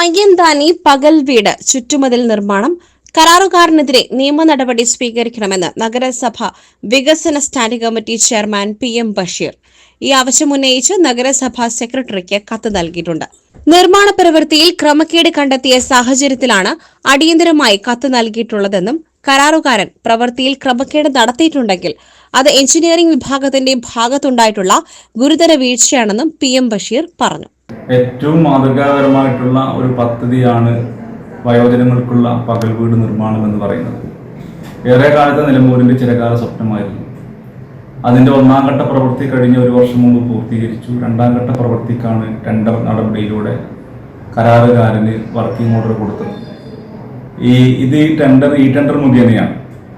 തയ്യന്താനി പകൽ വീട് ചുറ്റുമതിൽ നിർമ്മാണം. കരാറുകാരനെതിരെ നിയമ നടപടി സ്വീകരിക്കണമെന്ന് നഗരസഭ വികസന standing committee chairman P M Basheer. ഈ ആവശ്യം ഉന്നയിച്ച് നഗരസഭാ സെക്രട്ടറിക്ക് കത്ത് നൽകിയിട്ടുണ്ട്. നിർമ്മാണ പ്രവൃത്തിയിൽ ക്രമക്കേട് കണ്ടെത്തിയ സാഹചര്യത്തിലാണ് അടിയന്തരമായി കത്ത് നൽകിയിട്ടുള്ളതെന്നും കരാറുകാരൻ പ്രവൃത്തിയിൽ ക്രമക്കേട് നടത്തിയിട്ടുണ്ടെങ്കിൽ അത് എഞ്ചിനീയറിംഗ് വിഭാഗത്തിന്റെ ഭാഗത്തുണ്ടായിട്ടുള്ള ഗുരുതര വീഴ്ചയാണെന്നും പി എം ബഷീർ പറഞ്ഞു. ഏറ്റവും മാതൃകാപരമായിട്ടുള്ള ഒരു പദ്ധതിയാണ് വയോജനങ്ങൾക്കുള്ള പകൽ വീട് നിർമ്മാണം എന്ന് പറയുന്നത്. ഏറെ കാലത്തെ നിലമ്പൂരിന്റെ ചിരകാല സ്വപ്നമായിരുന്നു. അതിന്റെ ഒന്നാം ഘട്ട പ്രവൃത്തി കഴിഞ്ഞ ഒരു വർഷം മുമ്പ് പൂർത്തീകരിച്ചു. രണ്ടാം ഘട്ട പ്രവൃത്തിക്കാണ് ടെൻഡർ നടപടിയിലൂടെ കരാറുകാരന് വർക്കിംഗ് ഓർഡർ കൊടുത്തത്. ഈ ഇത് ഈ ടെൻഡർ ഈ ടെൻഡർ മുഖേനയാണ്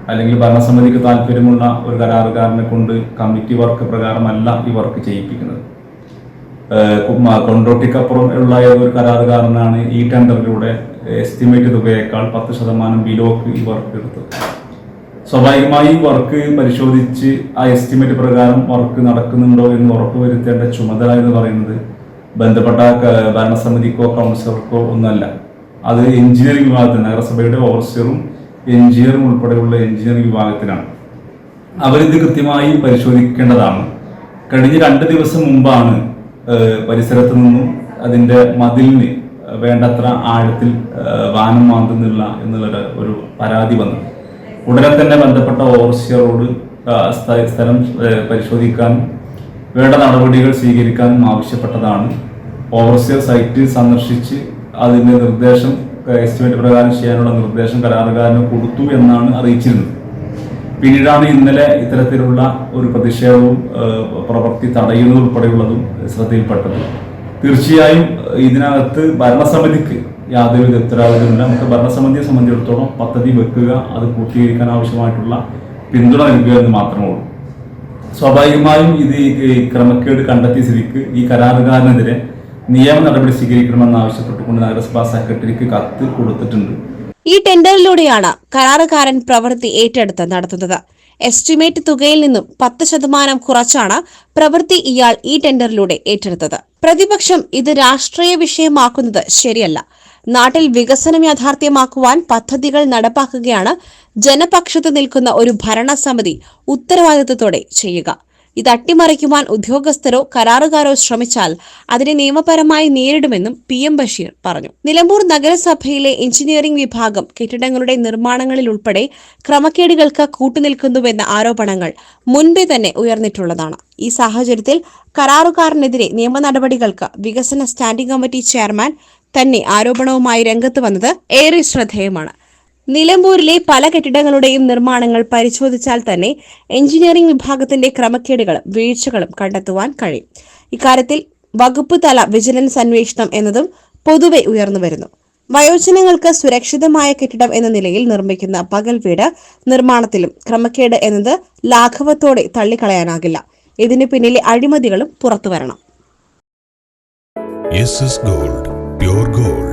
അല്ലെങ്കിൽ ഭരണസമിതിക്ക് താല്പര്യമുള്ള ഒരു കരാറുകാരനെ കൊണ്ട് കമ്മിറ്റി വർക്ക് പ്രകാരമല്ല ഈ വർക്ക് ചെയ്യിപ്പിക്കുന്നത്. കൊണ്ടോട്ടിക്കപ്പുറം ഉള്ള ഏതൊരു കരാറുകാരനാണ് ഈ ടെൻഡറിലൂടെ എസ്റ്റിമേറ്റ് തുകയേക്കാൾ പത്ത് ശതമാനം ബിലോക്ക് ഈ വർക്ക് എടുത്തത്. സ്വാഭാവികമായി വർക്ക് പരിശോധിച്ച് ആ എസ്റ്റിമേറ്റ് പ്രകാരം വർക്ക് നടക്കുന്നുണ്ടോ എന്ന് ഉറപ്പുവരുത്തേണ്ട ചുമതല എന്ന് പറയുന്നത് ബന്ധപ്പെട്ട ഭരണസമിതിക്കോ കൗൺസിലർക്കോ ഒന്നല്ല അത് എഞ്ചിനീയറിംഗ് വിഭാഗത്തിൽ നഗരസഭയുടെ ഓവർസിയറും എഞ്ചിനീയറും ഉൾപ്പെടെയുള്ള എഞ്ചിനീയറിംഗ് വിഭാഗത്തിനാണ്. അവരിത് കൃത്യമായി പരിശോധിക്കേണ്ടതാണ്. കഴിഞ്ഞ രണ്ട് ദിവസം മുമ്പാണ് പരിസരത്ത് നിന്നും അതിന്റെ മതിലിന് വേണ്ടത്ര ആഴത്തിൽ വാനം മാന്തുന്നില്ല എന്നുള്ള ഒരു പരാതി വന്നത് ഉടനെ തന്നെ ബന്ധപ്പെട്ട ഓവർസിയറോട് സ്ഥലം പരിശോധിക്കാൻ വേണ്ട നടപടികൾ സ്വീകരിക്കാനും ആവശ്യപ്പെട്ടതാണ്. ഓവർസിയർ സൈറ്റ് സന്ദർശിച്ച് അതിന്റെ നിർദ്ദേശം എസ്റ്റിമേറ്റ് പ്രകാരം ചെയ്യാനുള്ള നിർദ്ദേശം കരാറുകാരന് കൊടുത്തു എന്നാണ് അറിയിച്ചിരുന്നത്. പിന്നീടാണ് ഇന്നലെ ഇത്തരത്തിലുള്ള ഒരു പ്രതിഷേധവും പ്രവൃത്തി തടയുന്നത് ഉൾപ്പെടെയുള്ളതും ശ്രദ്ധയിൽപ്പെട്ടത്. തീർച്ചയായും ഇതിനകത്ത് ഭരണസമിതിക്ക് യാതൊരു ഉത്തരവാദിത്തമില്ല നമുക്ക് ഭരണസമിതിയെ സംബന്ധിച്ചിടത്തോളം പദ്ധതി വെക്കുക അത് പൂർത്തീകരിക്കാൻ ആവശ്യമായിട്ടുള്ള പിന്തുണ നൽകുക എന്ന് മാത്രമേ ഉള്ളൂ. സ്വാഭാവികമായും ഇത് ക്രമക്കേട് കണ്ടെത്തിയ സ്ഥിതിക്ക് ഈ കരാറുകാരനെതിരെ നിയമ നടപടി സ്വീകരിക്കണമെന്ന് ആവശ്യപ്പെട്ടുകൊണ്ട് നഗരസഭാ സെക്രട്ടറിക്ക് കത്ത് കൊടുത്തിട്ടുണ്ട്. ഈ ടെൻഡറിലൂടെയാണ് കരാറുകാരൻ പ്രവൃത്തി ഏറ്റെടുത്ത് നടത്തുന്നത്. എസ്റ്റിമേറ്റ് തുകയിൽ നിന്നും പത്ത് ശതമാനം കുറച്ചാണ് പ്രവൃത്തി ഇയാൾ ഈ ടെൻഡറിലൂടെ ഏറ്റെടുത്തത്. പ്രതിപക്ഷം ഇത് രാഷ്ട്രീയ വിഷയമാക്കുന്നത് ശരിയല്ല. നാട്ടിൽ വികസനം യാഥാർത്ഥ്യമാക്കുവാൻ പദ്ധതികൾ നടപ്പാക്കുകയാണ് ജനപക്ഷത്ത് നിൽക്കുന്ന ഒരു ഭരണസമിതി ഉത്തരവാദിത്വത്തോടെ ചെയ്യുക. ഇത് അട്ടിമറിക്കുവാൻ ഉദ്യോഗസ്ഥരോ കരാറുകാരോ ശ്രമിച്ചാൽ അതിനെ നിയമപരമായി നേരിടുമെന്നും പി എം ബഷീർ പറഞ്ഞു. നിലമ്പൂർ നഗരസഭയിലെ എഞ്ചിനീയറിംഗ് വിഭാഗം കെട്ടിടങ്ങളുടെ നിർമ്മാണങ്ങളിൽ ഉൾപ്പെടെ ക്രമക്കേടുകൾക്ക് കൂട്ടുനിൽക്കുന്നുവെന്ന ആരോപണങ്ങൾ മുൻപേ തന്നെ ഉയർന്നിട്ടുള്ളതാണ്. ഈ സാഹചര്യത്തിൽ കരാറുകാരനെതിരെ നിയമ നടപടികൾക്ക് വികസന സ്റ്റാൻഡിംഗ് കമ്മിറ്റി ചെയർമാൻ തന്നെ ആരോപണവുമായി രംഗത്ത് വന്നത് ഏറെ ശ്രദ്ധേയമാണ്. നിലമ്പൂരിലെ പല കെട്ടിടങ്ങളുടെയും നിർമ്മാണങ്ങൾ പരിശോധിച്ചാൽ തന്നെ എഞ്ചിനീയറിംഗ് വിഭാഗത്തിന്റെ ക്രമക്കേടുകളും വീഴ്ചകളും കണ്ടെത്തുവാൻ കഴിയും. ഇക്കാര്യത്തിൽ വകുപ്പ് തല വിജിലൻസ് അന്വേഷണം എന്നതും പൊതുവെ ഉയർന്നുവരുന്നു വയോജനങ്ങൾക്ക് സുരക്ഷിതമായ കെട്ടിടം എന്ന നിലയിൽ നിർമ്മിക്കുന്ന പകൽ വീട് നിർമ്മാണത്തിലും ക്രമക്കേട് എന്നത് ലാഘവത്തോടെ തള്ളിക്കളയാനാകില്ല. ഇതിന് പിന്നിലെ അഴിമതികളും പുറത്തുവരണം gold gold